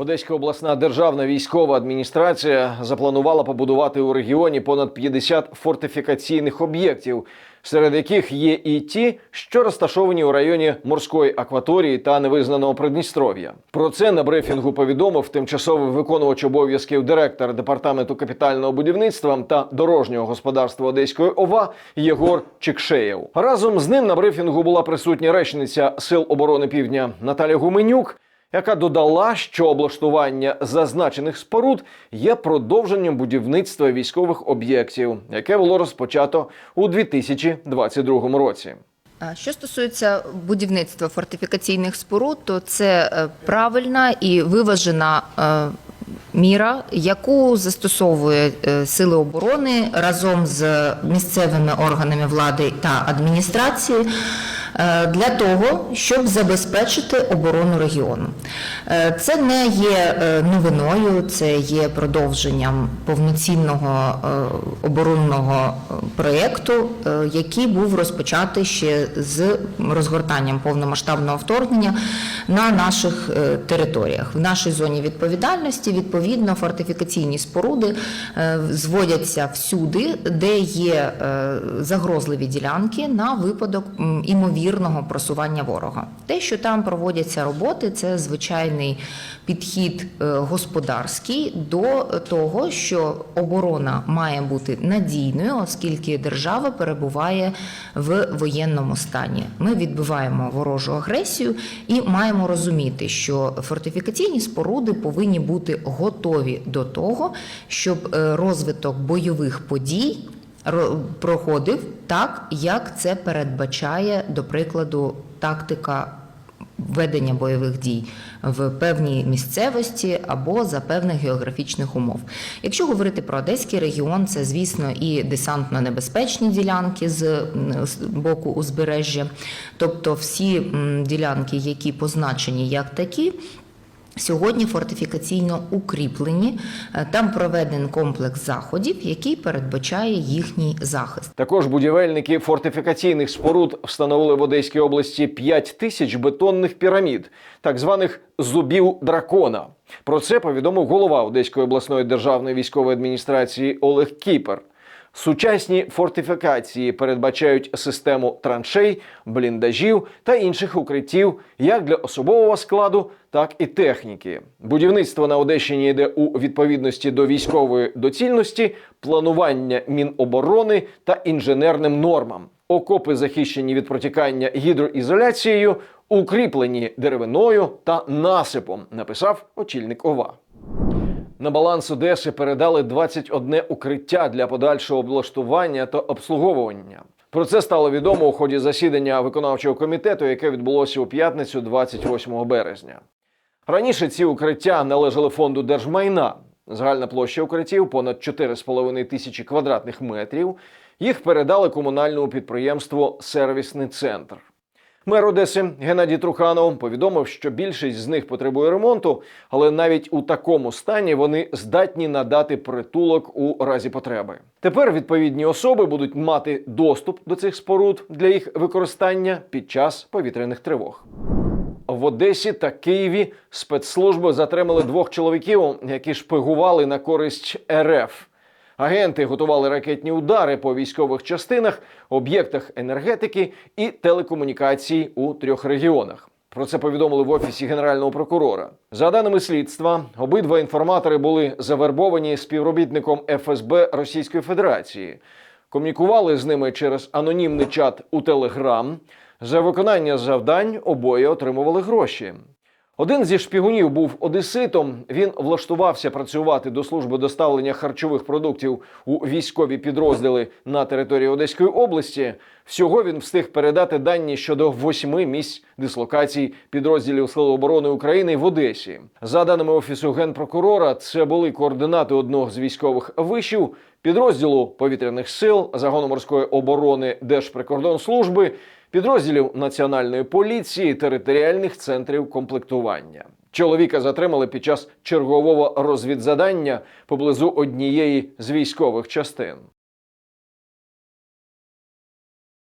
Одеська обласна державна військова адміністрація запланувала побудувати у регіоні понад 50 фортифікаційних об'єктів, серед яких є і ті, що розташовані у районі морської акваторії та невизнаного Придністров'я. Про це на брифінгу повідомив тимчасовий виконувач обов'язків директора департаменту капітального будівництва та дорожнього господарства Одеської ОВА Єгор Чикшеєв. Разом з ним на брифінгу була присутня речниця Сил оборони Півдня Наталя Гуменюк яка додала, що облаштування зазначених споруд є продовженням будівництва військових об'єктів, яке було розпочато у 2022 році. Що стосується будівництва фортифікаційних споруд, то це е, правильна і виважена е, міра, яку застосовує е, сили оборони разом з місцевими органами влади та адміністрації для того, щоб забезпечити оборону регіону. Е, Це не є е, новиною, це є продовженням повноцінного е, оборонного е, проєкту, е, який був розпочатий ще з розгортанням повномасштабного вторгнення на наших е, територіях. В нашій зоні відповідальності відповідно фортифікаційні споруди е, зводяться всюди, де є е, загрозливі ділянки на випадок м, імовірного просування ворога. Те, що там проводяться роботи, це звичайний підхід е, господарський до того, що оборона має бути надійною, оскільки держава перебуває в воєнному стані. Ми відбиваємо ворожу агресію і маємо розуміти, що фортифікаційні споруди повинні бути готові до того, щоб е, розвиток бойових подій проходив так, як це передбачає, до прикладу, тактика ведення бойових дій в певній місцевості або за певних географічних умов. Якщо говорити про Одеський регіон, це звісно і десантно-небезпечні ділянки з боку узбережжя, тобто всі ділянки, які позначені як такі. Сьогодні фортифікаційно укріплені. Е, Там проведений комплекс заходів, який передбачає їхній захист. Також будівельники фортифікаційних споруд встановили в Одеській області 5 тисяч бетонних пірамід, так званих зубів дракона. Про це повідомив голова Одеської обласної державної військової адміністрації Олег Кіпер. Сучасні фортифікації передбачають систему траншей, бліндажів та інших укриттів як для особового складу, так і техніки. Будівництво на Одещині йде у відповідності до військової доцільності, планування Міноборони та інженерним нормам. Окопи захищені від протікання гідроізоляцією, укріплені деревиною та насипом, написав очільник ОВА. На баланс Одеси передали 21 укриття для подальшого облаштування та обслуговування. Про це стало відомо у ході засідання виконавчого комітету, яке відбулося у п'ятницю, 28 березня. Раніше ці укриття належали фонду держмайна. Загальна площа укриттів понад 4,5 тисячі квадратних метрів. Їх передали комунальному підприємству Сервісний центр. Мер Одеси Геннадій Труханов повідомив, що більшість з них потребує ремонту, але навіть у такому стані вони здатні надати притулок у разі потреби. Тепер відповідні особи будуть мати доступ до цих споруд для їх використання під час повітряних тривог. В Одесі та Києві спецслужби затримали двох чоловіків, які шпигували на користь РФ. Агенти готували ракетні удари по військових частинах, об'єктах енергетики і телекомунікацій у трьох регіонах. Про це повідомили в офісі генерального прокурора. За даними слідства, обидва інформатори були завербовані співробітником ФСБ Російської Федерації. Комунікували з ними через анонімний чат у Телеграм. За виконання завдань обоє отримували гроші. Один зі шпигунів був одеситом. Він влаштувався працювати до служби доставлення харчових продуктів у військові підрозділи на території Одеської області. Всього він встиг передати дані щодо восьми місць дислокацій підрозділів Сил оборони України в Одесі. За даними офісу генпрокурора, це були координати одного з військових вишів, підрозділу повітряних сил, загону морської оборони Держприкордонслужби, підрозділів національної поліції, територіальних центрів комплектування. Чоловіка затримали під час чергового розвідзадання поблизу однієї з військових частин.